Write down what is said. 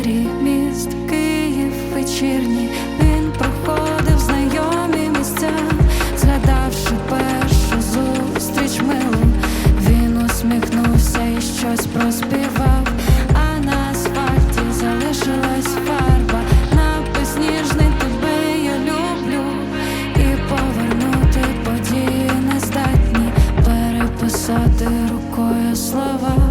двері міст Київ вечірній. Він проходив знайомі місця, згадавши першу зустріч милу, він усміхнувся і щось проспівав, а на асфальті залишилась фарба, напис ніжний тебе я люблю, і повернути події не здатні. Переписати рукою слова.